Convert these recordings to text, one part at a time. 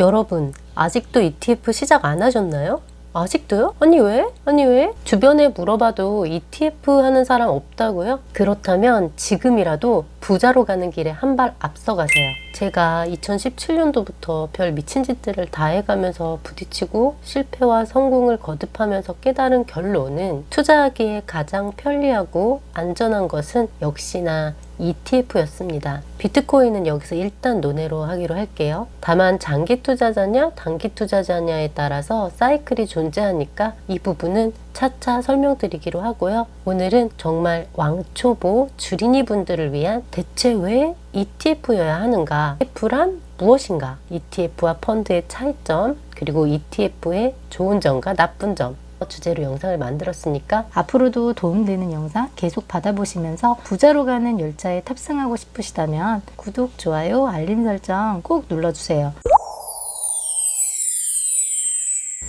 여러분, 아직도 ETF 시작 안 하셨나요? 아직도요? 아니 왜? 아니 왜? 주변에 물어봐도 ETF 하는 사람 없다고요? 그렇다면 지금이라도 부자로 가는 길에 한 발 앞서 가세요. 제가 2017년도부터 별 미친 짓들을 다 해가면서 부딪히고 실패와 성공을 거듭하면서 깨달은 결론은 투자하기에 가장 편리하고 안전한 것은 역시나 ETF였습니다. 비트코인은 여기서 일단 논외로 하기로 할게요. 다만 장기 투자자냐 단기 투자자냐에 따라서 사이클이 존재하니까 이 부분은 차차 설명드리기로 하고요. 오늘은 정말 왕초보 주린이 분들을 위한 대체 왜 ETF여야 하는가? ETF란 무엇인가? ETF와 펀드의 차이점, 그리고 ETF의 좋은 점과 나쁜 점, 주제로 영상을 만들었으니까 앞으로도 도움되는 영상 계속 받아보시면서 부자로 가는 열차에 탑승하고 싶으시다면 구독, 좋아요, 알림 설정 꼭 눌러주세요.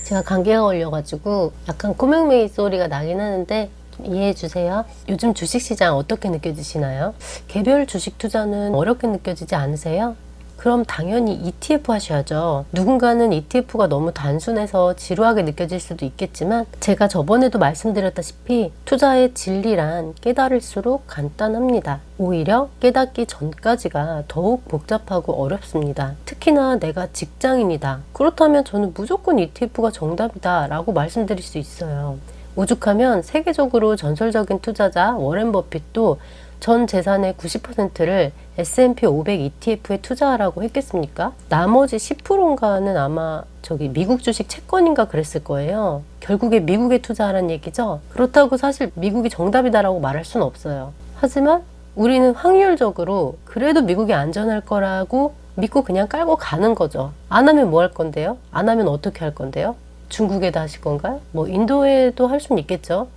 제가 감기가 걸려가지고 약간 꼬맹맹이 소리가 나긴 하는데 좀 이해해 주세요. 요즘 주식시장 어떻게 느껴지시나요? 개별 주식 투자는 어렵게 느껴지지 않으세요? 그럼 당연히 ETF 하셔야죠. 누군가는 ETF가 너무 단순해서 지루하게 느껴질 수도 있겠지만 제가 저번에도 말씀드렸다시피 투자의 진리란 깨달을수록 간단합니다. 오히려 깨닫기 전까지가 더욱 복잡하고 어렵습니다. 특히나 내가 직장인이다. 그렇다면 저는 무조건 ETF가 정답이다 라고 말씀드릴 수 있어요. 오죽하면 세계적으로 전설적인 투자자 워렌 버핏도 전 재산의 90%를 S&P 500 ETF에 투자하라고 했겠습니까? 나머지 10%인가는 아마 저기 미국 주식 채권인가 그랬을 거예요. 결국에 미국에 투자하라는 얘기죠. 그렇다고 사실 미국이 정답이다라고 말할 수는 없어요. 하지만 우리는 확률적으로 그래도 미국이 안전할 거라고 믿고 그냥 깔고 가는 거죠. 안 하면 뭐 할 건데요? 안 하면 어떻게 할 건데요? 중국에다 하실 건가요? 뭐 인도에도 할 수는 있겠죠.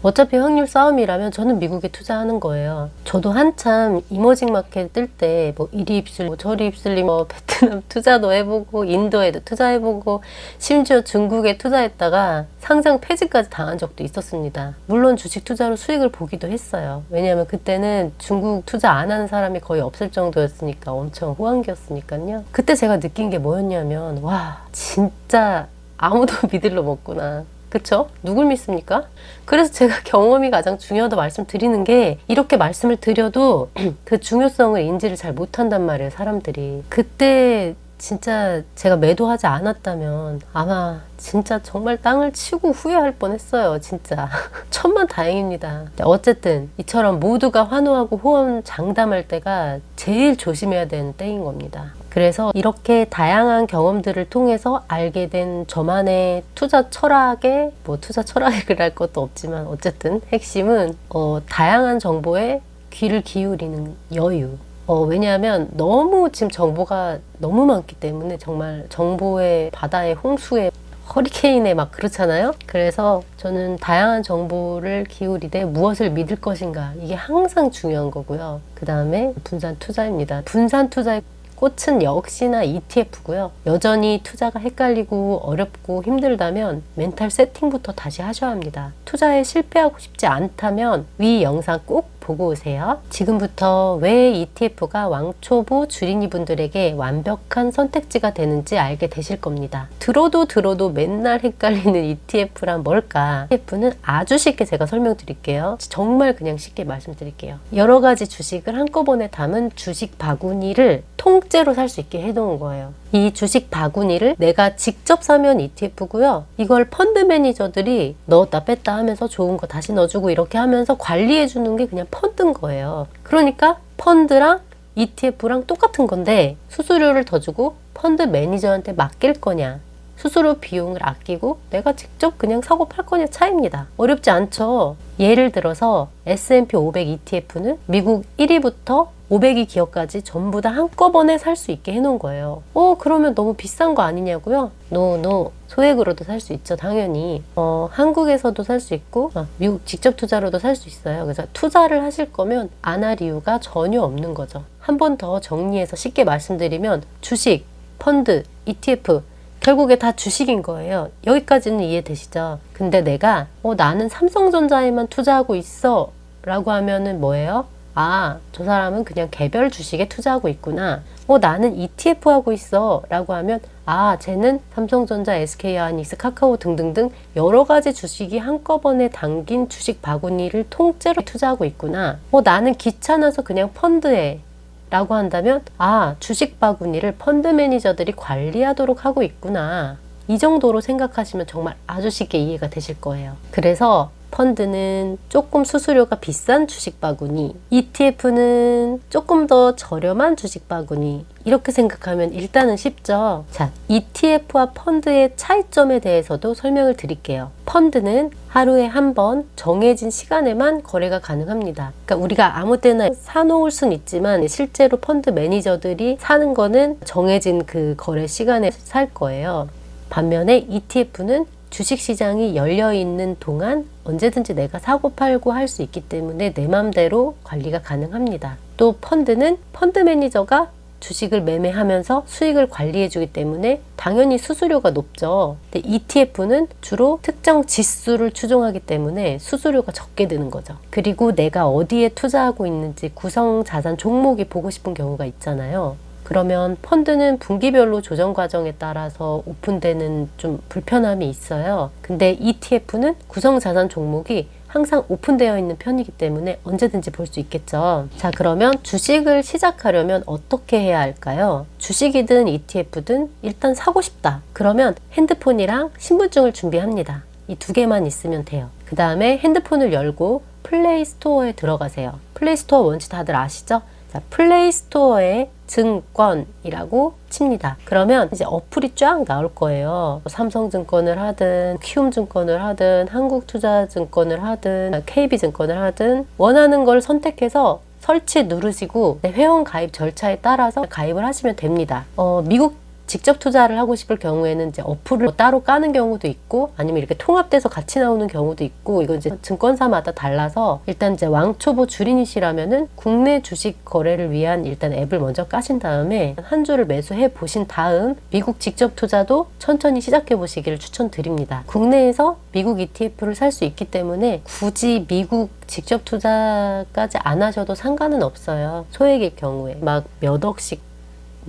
어차피 확률 싸움이라면 저는 미국에 투자하는 거예요. 저도 한참 이머징 마켓 뜰 때 뭐 이리 입술리 뭐 저리 입술리 뭐 베트남 투자도 해보고 인도에도 투자해보고 심지어 중국에 투자했다가 상장 폐지까지 당한 적도 있었습니다. 물론 주식 투자로 수익을 보기도 했어요. 왜냐하면 그때는 중국 투자 안 하는 사람이 거의 없을 정도였으니까 엄청 호황기였으니까요. 그때 제가 느낀 게 뭐였냐면 와 진짜 아무도 믿을 놈 없구나. 그쵸? 누굴 믿습니까? 그래서 제가 경험이 가장 중요하다 말씀드리는 게 이렇게 말씀을 드려도 그 중요성을 인지를 잘 못한단 말이에요, 사람들이. 그때 진짜 제가 매도하지 않았다면 아마 진짜 정말 땅을 치고 후회할 뻔했어요, 진짜. 천만 다행입니다. 어쨌든 이처럼 모두가 환호하고 호언 장담할 때가 제일 조심해야 되는 때인 겁니다. 그래서 이렇게 다양한 경험들을 통해서 알게 된 저만의 투자 철학에 뭐 투자 철학에 그럴 것도 없지만 어쨌든 핵심은 어, 다양한 정보에 귀를 기울이는 여유. 어, 왜냐하면 너무 지금 정보가 너무 많기 때문에 정말 정보의 바다의 홍수에 허리케인에 막 그렇잖아요. 그래서 저는 다양한 정보를 기울이되 무엇을 믿을 것인가 이게 항상 중요한 거고요. 그 다음에 분산 투자입니다. 분산 투자의 꽃은 역시나 ETF고요. 여전히 투자가 헷갈리고 어렵고 힘들다면 멘탈 세팅부터 다시 하셔야 합니다. 투자에 실패하고 싶지 않다면 위 영상 꼭 보고 오세요. 지금부터 왜 ETF가 왕초보 주린이 분들에게 완벽한 선택지가 되는지 알게 되실 겁니다. 들어도 들어도 맨날 헷갈리는 ETF란 뭘까? ETF는 아주 쉽게 제가 설명드릴게요. 정말 그냥 쉽게 말씀드릴게요. 여러 가지 주식을 한꺼번에 담은 주식 바구니를 통째로 살 수 있게 해놓은 거예요. 이 주식 바구니를 내가 직접 사면 ETF고요. 이걸 펀드 매니저들이 넣었다 뺐다 하면서 좋은 거 다시 넣어주고 이렇게 하면서 관리해 주는 게 그냥 펀드인 거예요. 그러니까 펀드랑 ETF랑 똑같은 건데 수수료를 더 주고 펀드 매니저한테 맡길 거냐 수수료 비용을 아끼고 내가 직접 그냥 사고 팔 거냐 차이입니다. 어렵지 않죠? 예를 들어서 S&P 500 ETF는 미국 1위부터 500위 기업까지 전부 다 한꺼번에 살 수 있게 해놓은 거예요. 어, 그러면 너무 비싼 거 아니냐고요? 노, 노. 소액으로도 살 수 있죠, 당연히. 어, 한국에서도 살 수 있고, 어, 미국 직접 투자로도 살 수 있어요. 그래서 투자를 하실 거면 안 할 이유가 전혀 없는 거죠. 한 번 더 정리해서 쉽게 말씀드리면 주식, 펀드, ETF, 결국에 다 주식인 거예요. 여기까지는 이해되시죠? 근데 내가 어, 나는 삼성전자에만 투자하고 있어 라고 하면은 뭐예요? 아, 저 사람은 그냥 개별 주식에 투자하고 있구나. 어, 나는 ETF 하고 있어. 라고 하면, 아, 쟤는 삼성전자, SK하이닉스, 카카오 등등등 여러 가지 주식이 한꺼번에 담긴 주식 바구니를 통째로 투자하고 있구나. 어, 나는 귀찮아서 그냥 펀드에 라고 한다면, 아, 주식 바구니를 펀드 매니저들이 관리하도록 하고 있구나. 이 정도로 생각하시면 정말 아주 쉽게 이해가 되실 거예요. 그래서 펀드는 조금 수수료가 비싼 주식 바구니, ETF는 조금 더 저렴한 주식 바구니, 이렇게 생각하면 일단은 쉽죠. 자, ETF와 펀드의 차이점에 대해서도 설명을 드릴게요. 펀드는 하루에 한 번 정해진 시간에만 거래가 가능합니다. 그러니까 우리가 아무 때나 사놓을 순 있지만 실제로 펀드 매니저들이 사는 거는 정해진 그 거래 시간에 살 거예요. 반면에 ETF는 주식 시장이 열려 있는 동안 언제든지 내가 사고 팔고 할 수 있기 때문에 내 맘대로 관리가 가능합니다. 또 펀드는 펀드 매니저가 주식을 매매하면서 수익을 관리해 주기 때문에 당연히 수수료가 높죠. 근데 ETF는 주로 특정 지수를 추종하기 때문에 수수료가 적게 드는 거죠. 그리고 내가 어디에 투자하고 있는지 구성 자산 종목이 보고 싶은 경우가 있잖아요. 그러면 펀드는 분기별로 조정 과정에 따라서 오픈되는 좀 불편함이 있어요. 근데 ETF는 구성 자산 종목이 항상 오픈되어 있는 편이기 때문에 언제든지 볼 수 있겠죠. 자, 그러면 주식을 시작하려면 어떻게 해야 할까요? 주식이든 ETF든 일단 사고 싶다. 그러면 핸드폰이랑 신분증을 준비합니다. 이 두 개만 있으면 돼요. 그 다음에 핸드폰을 열고 플레이 스토어에 들어가세요. 플레이 스토어 뭔지 다들 아시죠? 자, 플레이 스토어에 증권이라고 칩니다. 그러면 이제 어플이 쫙 나올 거예요. 삼성증권을 하든, 키움증권을 하든, 한국투자증권을 하든, KB증권을 하든, 원하는 걸 선택해서 설치 누르시고 네, 회원 가입 절차에 따라서 가입을 하시면 됩니다. 어, 미국 직접 투자를 하고 싶을 경우에는 이제 어플을 뭐 따로 까는 경우도 있고 아니면 이렇게 통합돼서 같이 나오는 경우도 있고 이건 이제 증권사마다 달라서 일단 이제 왕초보 주린이시라면은 국내 주식 거래를 위한 일단 앱을 먼저 까신 다음에 한 주를 매수해 보신 다음 미국 직접 투자도 천천히 시작해 보시기를 추천드립니다. 국내에서 미국 ETF를 살 수 있기 때문에 굳이 미국 직접 투자까지 안 하셔도 상관은 없어요. 소액일 경우에 막 몇 억씩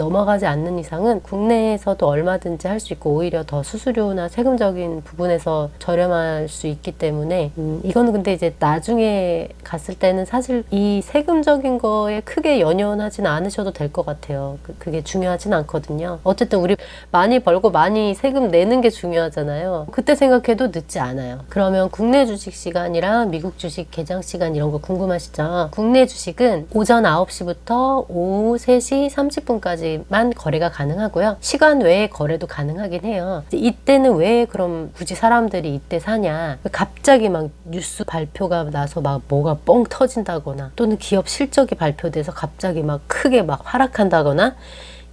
넘어가지 않는 이상은 국내에서도 얼마든지 할 수 있고 오히려 더 수수료나 세금적인 부분에서 저렴할 수 있기 때문에 음, 이거는 근데 이제 나중에 갔을 때는 사실 이 세금적인 거에 크게 연연하지는 않으셔도 될 것 같아요. 그, 그게 중요하진 않거든요. 어쨌든 우리 많이 벌고 많이 세금 내는 게 중요하잖아요. 그때 생각해도 늦지 않아요. 그러면 국내 주식 시간이랑 미국 주식 개장 시간 이런 거 궁금하시죠? 국내 주식은 오전 9시부터 오후 3시 30분까지 만 거래가 가능하고요. 시간 외에 거래도 가능하긴 해요. 이때는 왜 그럼 굳이 사람들이 이때 사냐? 갑자기 막 뉴스 발표가 나서 막 뭐가 뻥 터진다거나 또는 기업 실적이 발표돼서 갑자기 막 크게 막 하락한다거나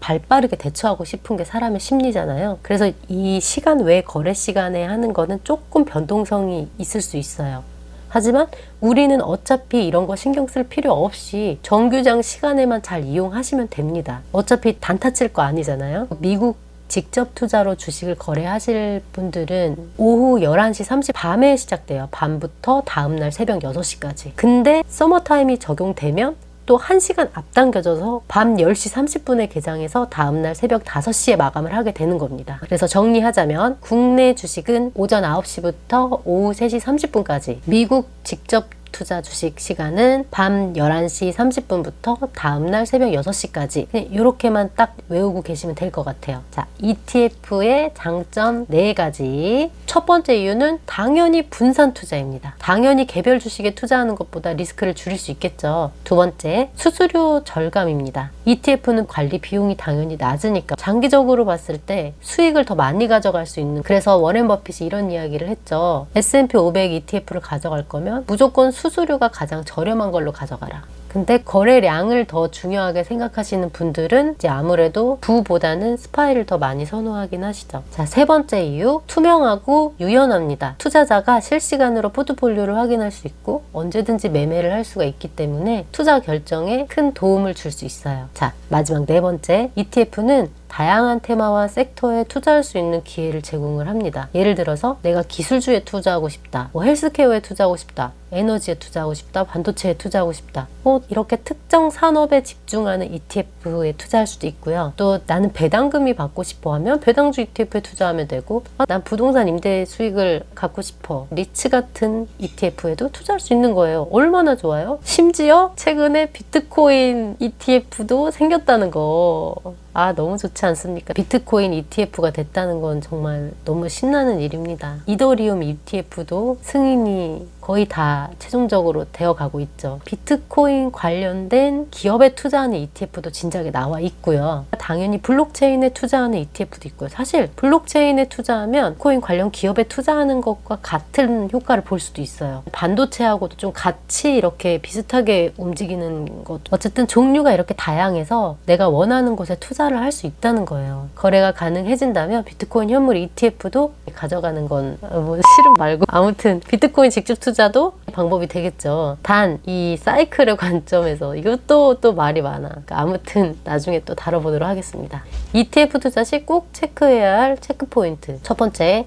발 빠르게 대처하고 싶은 게 사람의 심리잖아요. 그래서 이 시간 외 거래 시간에 하는 거는 조금 변동성이 있을 수 있어요. 하지만 우리는 어차피 이런 거 신경 쓸 필요 없이 정규장 시간에만 잘 이용하시면 됩니다. 어차피 단타 칠 거 아니잖아요. 미국 직접 투자로 주식을 거래하실 분들은 오후 11시 30 밤에 시작돼요. 밤부터 다음날 새벽 6시까지. 근데 서머타임이 적용되면 또 1시간 앞당겨져서 밤 10시 30분에 개장해서 다음날 새벽 5시에 마감을 하게 되는 겁니다. 그래서 정리하자면 국내 주식은 오전 9시부터 오후 3시 30분까지 미국 직접 투자 주식 시간은 밤 11시 30분부터 다음날 새벽 6시까지 이렇게만 딱 외우고 계시면 될 것 같아요. 자, ETF의 장점 4가지. 첫 번째 이유는 당연히 분산 투자입니다. 당연히 개별 주식에 투자하는 것보다 리스크를 줄일 수 있겠죠. 두 번째, 수수료 절감입니다. ETF는 관리 비용이 당연히 낮으니까 장기적으로 봤을 때 수익을 더 많이 가져갈 수 있는 그래서 워렌 버핏이 이런 이야기를 했죠. S&P 500 ETF를 가져갈 거면 무조건 수 수료가 가장 저렴한 걸로 가져가라. 근데 거래량을 더 중요하게 생각하시는 분들은 이제 아무래도 부보다는 스파이를 더 많이 선호하긴 하시죠. 자, 세 번째 이유. 투명하고 유연합니다. 투자자가 실시간으로 포트폴리오를 확인할 수 있고 언제든지 매매를 할 수가 있기 때문에 투자 결정에 큰 도움을 줄 수 있어요. 자, 마지막 네 번째. ETF는 다양한 테마와 섹터에 투자할 수 있는 기회를 제공을 합니다. 예를 들어서 내가 기술주에 투자하고 싶다, 뭐 헬스케어에 투자하고 싶다, 에너지에 투자하고 싶다, 반도체에 투자하고 싶다. 뭐 이렇게 특정 산업에 집중하는 ETF에 투자할 수도 있고요. 또 나는 배당금이 받고 싶어 하면 배당주 ETF에 투자하면 되고, 아, 난 부동산 임대 수익을 갖고 싶어. 리츠 같은 ETF에도 투자할 수 있는 거예요. 얼마나 좋아요? 심지어 최근에 비트코인 ETF도 생겼다는 거. 아, 너무 좋지 않습니까? 비트코인 ETF가 됐다는 건 정말 너무 신나는 일입니다. 이더리움 ETF도 승인이 거의 다 최종적으로 되어 가고 있죠. 비트코인 관련된 기업에 투자하는 ETF도 진작에 나와 있고요. 당연히 블록체인에 투자하는 ETF도 있고요. 사실 블록체인에 투자하면 코인 관련 기업에 투자하는 것과 같은 효과를 볼 수도 있어요. 반도체하고도 좀 같이 이렇게 비슷하게 움직이는 것. 어쨌든 종류가 이렇게 다양해서 내가 원하는 곳에 투자를 할 수 있다는 거예요. 거래가 가능해진다면 비트코인 현물 ETF도 가져가는 건뭐 실은 말고 아무튼 비트코인 직접 투자 도 방법이 되겠죠. 단 이 사이클의 관점에서 이것도 또 말이 많아. 그러니까 아무튼 나중에 또 다뤄보도록 하겠습니다. ETF 투자 시 꼭 체크해야 할 체크 포인트. 첫 번째,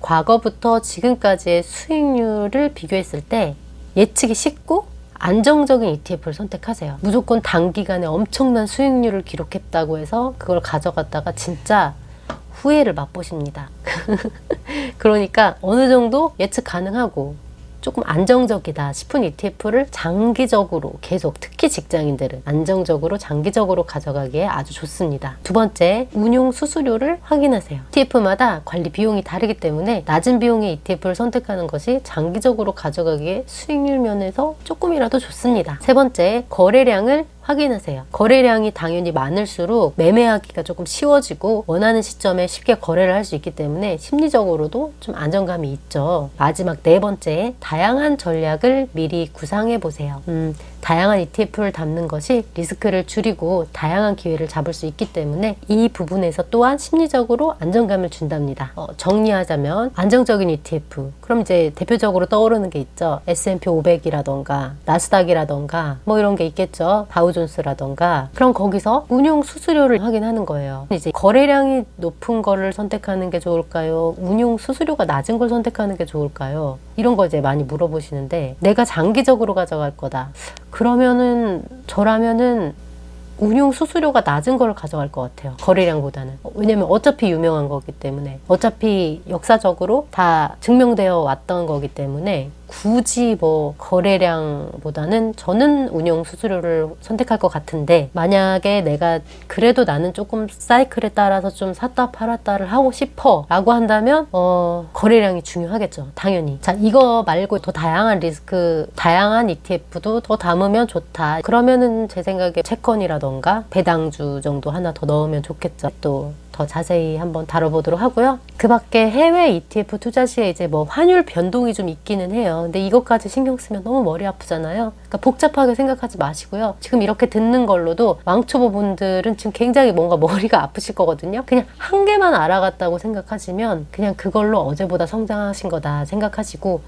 과거부터 지금까지의 수익률을 비교했을 때 예측이 쉽고 안정적인 ETF를 선택하세요. 무조건 단기간에 엄청난 수익률을 기록했다고 해서 그걸 가져갔다가 진짜 후회를 맛보십니다. 그러니까 어느 정도 예측 가능하고 조금 안정적이다 싶은 ETF를 장기적으로 계속 특히 직장인들은 안정적으로 장기적으로 가져가기에 아주 좋습니다. 두 번째, 운용 수수료를 확인하세요. ETF마다 관리 비용이 다르기 때문에 낮은 비용의 ETF를 선택하는 것이 장기적으로 가져가기에 수익률 면에서 조금이라도 좋습니다. 세 번째, 거래량을 확인하세요. 거래량이 당연히 많을수록 매매하기가 조금 쉬워지고 원하는 시점에 쉽게 거래를 할 수 있기 때문에 심리적으로도 좀 안정감이 있죠. 마지막 네 번째, 다양한 전략을 미리 구상해 보세요. 음, 다양한 ETF를 담는 것이 리스크를 줄이고 다양한 기회를 잡을 수 있기 때문에 이 부분에서 또한 심리적으로 안정감을 준답니다. 어, 정리하자면 안정적인 ETF. 그럼 이제 대표적으로 떠오르는 게 있죠. S&P 500이라던가 나스닥이라던가 뭐 이런 게 있겠죠. 다우 존스라던가. 그럼 거기서 운용 수수료를 확인하는 거예요. 이제 거래량이 높은 거를 선택하는 게 좋을까요? 운용 수수료가 낮은 걸 선택하는 게 좋을까요? 이런 거 이제 많이 물어보시는데 내가 장기적으로 가져갈 거다. 그러면은 저라면은 운용 수수료가 낮은 걸 가져갈 것 같아요. 거래량보다는. 왜냐면 어차피 유명한 거기 때문에. 어차피 역사적으로 다 증명되어 왔던 거기 때문에 굳이 뭐 거래량보다는 저는 운용 수수료를 선택할 것 같은데 만약에 내가 그래도 나는 조금 사이클에 따라서 좀 샀다 팔았다를 하고 싶어 라고 한다면 어 거래량이 중요하겠죠. 당연히. 자 이거 말고 더 다양한 리스크 다양한 ETF도 더 담으면 좋다. 그러면은 제 생각에 채권이라던가 배당주 정도 하나 더 넣으면 좋겠죠. 또 더 자세히 한번 다뤄보도록 하고요. 그 밖에 해외 ETF 투자 시에 이제 뭐 환율 변동이 좀 있기는 해요. 근데 이것까지 신경 쓰면 너무 머리 아프잖아요. 그러니까 복잡하게 생각하지 마시고요. 지금 이렇게 듣는 걸로도 왕초보 분들은 지금 굉장히 뭔가 머리가 아프실 거거든요. 그냥 한 개만 알아갔다고 생각하시면 그냥 그걸로 어제보다 성장하신 거다 생각하시고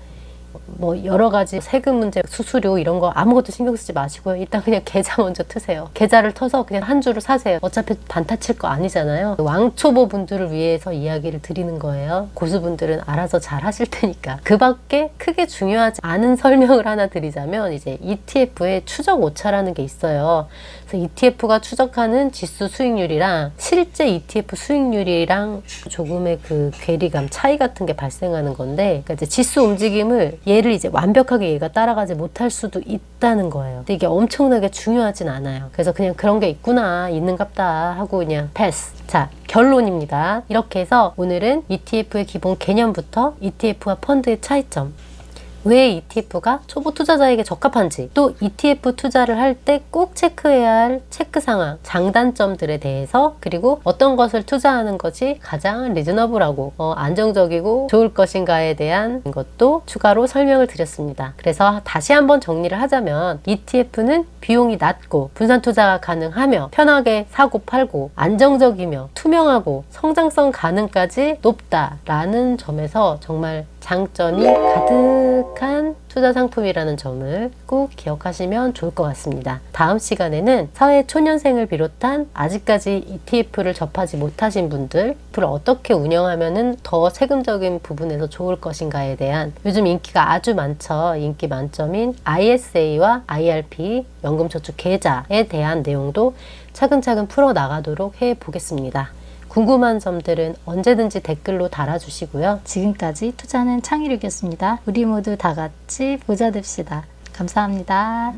뭐 여러 가지 세금 문제, 수수료 이런 거 아무것도 신경 쓰지 마시고요. 일단 그냥 계좌 먼저 트세요. 계좌를 터서 그냥 한 주를 사세요. 어차피 반타 칠 거 아니잖아요. 왕초보 분들을 위해서 이야기를 드리는 거예요. 고수분들은 알아서 잘 하실 테니까. 그 밖에 크게 중요하지 않은 설명을 하나 드리자면 이제 ETF의 추적 오차라는 게 있어요. 그래서 ETF가 추적하는 지수 수익률이랑 실제 ETF 수익률이랑 조금의 그 괴리감 차이 같은 게 발생하는 건데 그러니까 이제 지수 움직임을 얘를 이제 완벽하게 얘가 따라가지 못할 수도 있다는 거예요. 근데 이게 엄청나게 중요하진 않아요. 그래서 그냥 그런 게 있구나 있는갑다 하고 그냥 패스. 자 결론입니다. 이렇게 해서 오늘은 ETF의 기본 개념부터 ETF와 펀드의 차이점 왜 ETF가 초보 투자자에게 적합한지 또 ETF 투자를 할 때 꼭 체크해야 할 체크 상황, 장단점들에 대해서 그리고 어떤 것을 투자하는 것이 가장 리즈너블하고 어, 안정적이고 좋을 것인가에 대한 것도 추가로 설명을 드렸습니다. 그래서 다시 한번 정리를 하자면 ETF는 비용이 낮고 분산 투자가 가능하며 편하게 사고 팔고 안정적이며 투명하고 성장성 가능까지 높다라는 점에서 정말 장점이 가득한 투자 상품이라는 점을 꼭 기억하시면 좋을 것 같습니다. 다음 시간에는 사회 초년생을 비롯한 아직까지 ETF를 접하지 못하신 분들, 앞으로 어떻게 운영하면은 더 세금적인 부분에서 좋을 것인가에 대한 요즘 인기가 아주 많죠. 인기 만점인 ISA와 IRP 연금저축 계좌에 대한 내용도 차근차근 풀어 나가도록 해 보겠습니다. 궁금한 점들은 언제든지 댓글로 달아주시고요. 지금까지 투자는 창의력이었습니다. 우리 모두 다 같이 부자 됩시다. 감사합니다.